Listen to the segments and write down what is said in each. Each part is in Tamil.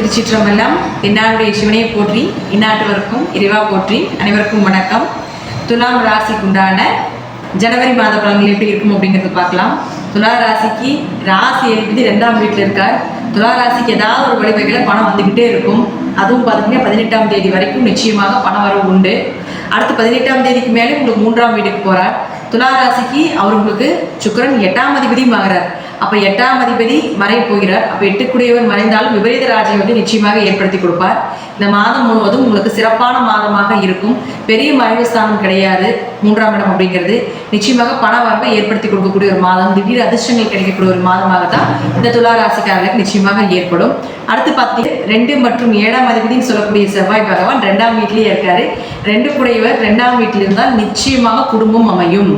திருச்சிற்றம்பலம். என்னாருடைய சிவனையை போற்றி இந்நாட்டவருக்கும் இறைவா போற்றி அனைவருக்கும் வணக்கம். துலாம் ராசிக்குண்டான ஜனவரி மாத பலன்கள் எப்படி இருக்கும் அப்படிங்கிறது பார்க்கலாம். துலா ராசிக்கு ராசி எழுதி ரெண்டாம் வீட்டில் இருக்கார். துலா ராசிக்கு ஏதாவது ஒரு வழிவகையில் பணம் வந்துக்கிட்டே இருக்கும். அதுவும் பார்த்தீங்கன்னா பதினெட்டாம் தேதி வரைக்கும் நிச்சயமாக பணம் வரவு உண்டு. அடுத்து பதினெட்டாம் தேதிக்கு மேலே உங்களுக்கு மூன்றாம் வீட்டுக்கு போகிறார் துலா ராசிக்கு அவர் உங்களுக்கு சுக்கிரன் எட்டாம் அதிபதியும் ஆகிறார். அப்போ எட்டாம் அதிபதி மறை போகிறார். அப்போ எட்டுக்குடையவர் மறைந்தாலும் விபரீத ராஜ்யம் வந்து நிச்சயமாக ஏற்படுத்தி கொடுப்பார். இந்த மாதம் முழுவதும் உங்களுக்கு சிறப்பான மாதமாக இருக்கும். பெரிய மறைவு ஸ்தானம் கிடையாது. மூன்றாம் இடம் அப்படிங்கிறது. நிச்சயமாக பண வரவை ஏற்படுத்தி கொடுக்கக்கூடிய ஒரு மாதம். திடீர் அதிர்ஷ்டங்கள் கிடைக்கக்கூடிய ஒரு மாதமாக தான் இந்த துலா ராசிக்காரர்களுக்கு நிச்சயமாக ஏற்படும். அடுத்து பார்த்தீங்கன்னா ரெண்டு மற்றும் ஏழாம் அதிபதினு சொல்லக்கூடிய செவ்வாய் பகவான் ரெண்டாம் வீட்டிலேயே இருக்காரு. ரெண்டு கூடையவர் ரெண்டாம் வீட்டில் இருந்தால் நிச்சயமாக குடும்பம் அமையும்.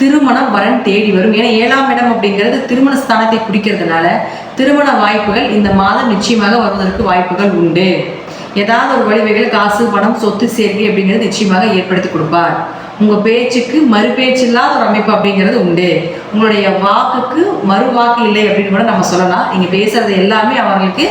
திருமணம் வரன் தேடி வரும். ஏன்னா ஏழாம் இடம் அப்படிங்கிறது திருமண ஸ்தானத்தை குறிக்கிறதுனால திருமண வாய்ப்புகள் இந்த மாதம் நிச்சயமாக வருவதற்கு வாய்ப்புகள் உண்டு. ஏதாவது ஒரு வழிவகைகள் காசு பணம் சொத்து சேர்க்கை அப்படிங்கிறது நிச்சயமாக ஏற்படுத்தி கொடுப்பார். உங்கள் பேச்சுக்கு மறு பேச்சு இல்லாத ஒரு அமைப்பு அப்படிங்கிறது உண்டு. உங்களுடைய வாக்குக்கு மறு வாக்கு இல்லை அப்படின்னு கூட நம்ம சொல்லலாம். நீங்கள் பேசுறது எல்லாமே அவர்களுக்கு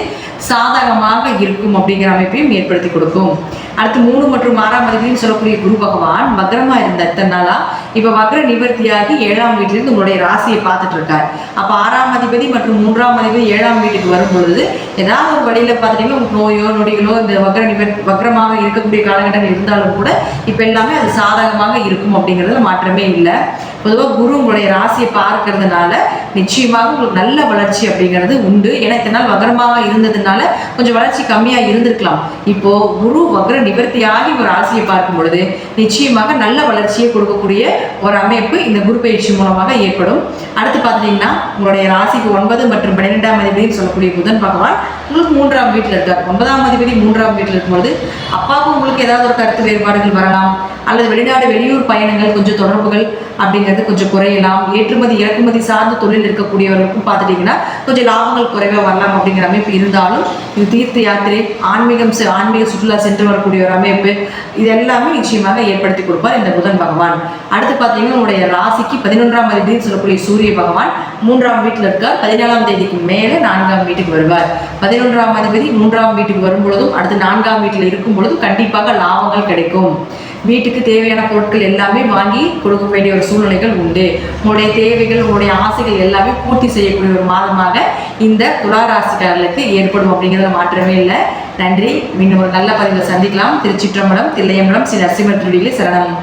சாதகமாக இருக்கும் அப்படிங்கிற அமைப்பையும் ஏற்படுத்தி கொடுக்கும். அடுத்து மூணு மற்றும் ஆறாம் அதிபதினு சொல்லக்கூடிய குரு பகவான் வக்ரமா இருந்த இத்தனை நாளா இப்ப வக்ர நிவர்த்தியாகி ஏழாம் வீட்டிலிருந்து உங்களுடைய ராசியை பார்த்துட்டு இருக்காரு. அப்ப ஆறாம் அதிபதி மற்றும் மூன்றாம் அதிபதி ஏழாம் வீட்டுக்கு வரும்பொழுது ஏதாவது ஒரு வழியில பார்த்துட்டீங்கன்னா உங்களுக்கு நோயோ நொடிகளோ இந்த வக்ர நிவர் வக்ரமாக இருக்கக்கூடிய காலகட்டம் இருந்தாலும் கூட இப்ப எல்லாமே அது சாதகமாக இருக்கும் அப்படிங்கிறதுல மாற்றமே இல்லை. பொதுவாக குரு உங்களுடைய ராசியை பார்க்கறதுனால நிச்சயமாக உங்களுக்கு நல்ல வளர்ச்சி அப்படிங்கிறது உண்டு. ஏன்னா இத்தனை நாள் இருந்ததுனால கொஞ்சம் வளர்ச்சி கம்மியாக இருந்திருக்கலாம். இப்போ குரு வக்ர நிவர்த்தியாகி ஒரு ராசியை பார்க்கும் பொழுது நிச்சயமாக நல்ல வளர்ச்சியை கொடுக்கக்கூடிய ஒரு அமைப்பு இந்த குரு பயிற்சி மூலமாக ஏற்படும். அடுத்து பார்த்துட்டீங்கன்னா உங்களுடைய ராசிக்கு ஒன்பது மற்றும் பன்னிரெண்டாம் அதிபதினு சொல்லக்கூடிய புதன் பகவான் உங்களுக்கு மூன்றாம் வீட்டில் இருக்கார். ஒன்பதாம் அதிபதி மூன்றாம் வீட்டில் இருக்கும்போது அப்பாவுக்கு உங்களுக்கு ஏதாவது ஒரு கருத்து வேறுபாடுகள் வரலாம். அல்லது வெளிநாடு வெளியூர் பயணங்கள் கொஞ்சம் தொடர்புகள் அப்படிங்கிறது கொஞ்சம் குறையலாம். ஏற்றுமதி இறக்குமதி சார்ந்த தொழில் இருக்கக்கூடியவர்களுக்கும் பார்த்துட்டிங்கன்னா கொஞ்சம் லாபங்கள் குறைவாக வரலாம் அப்படிங்கிற அமைப்பு இருந்தாலும் இது தீர்த்த யாத்திரை ஆன்மீகம் செ- ஆன்மீக சுற்றுலா சென்று வரக்கூடிய ஒரு அமைப்பு இது எல்லாமே நிச்சயமாக ஏற்படுத்தி கொடுப்பார் இந்த புதன் பகவான். அடுத்து பார்த்தீங்கன்னா உங்களுடைய ராசிக்கு பதினொன்றாம் அதிபதினு சொல்லக்கூடிய சூரிய பகவான். மூன்றாம் வீட்டில் இருக்கார். பதினாலாம் தேதிக்கு மேலே நான்காம் வீட்டுக்கு வருவார். பதினொன்றாம் அதிபதி மூன்றாம் வீட்டுக்கு வரும் பொழுதும் அடுத்து நான்காம் வீட்டில் இருக்கும் பொழுதும் கண்டிப்பாக லாபங்கள் கிடைக்கும். வீட்டுக்கு தேவையான பொருட்கள் எல்லாமே வாங்கி கொடுக்க வேண்டிய ஒரு சூழ்நிலைகள் உண்டு. உங்களுடைய தேவைகள் உங்களுடைய ஆசைகள் எல்லாமே பூர்த்தி செய்யக்கூடிய ஒரு மாதமாக இந்த துளாராசிக்காரர்களுக்கு ஏற்படும் அப்படிங்கிறத மாற்றமே இல்லை. நன்றி. மீண்டும் ஒரு நல்ல பதிவில் சந்திக்கலாம். திருச்சிற்றம்பலம் தில்லையம்பலம் ஸ்ரீ நரசிம்மர் திருடிகளே சரணம்.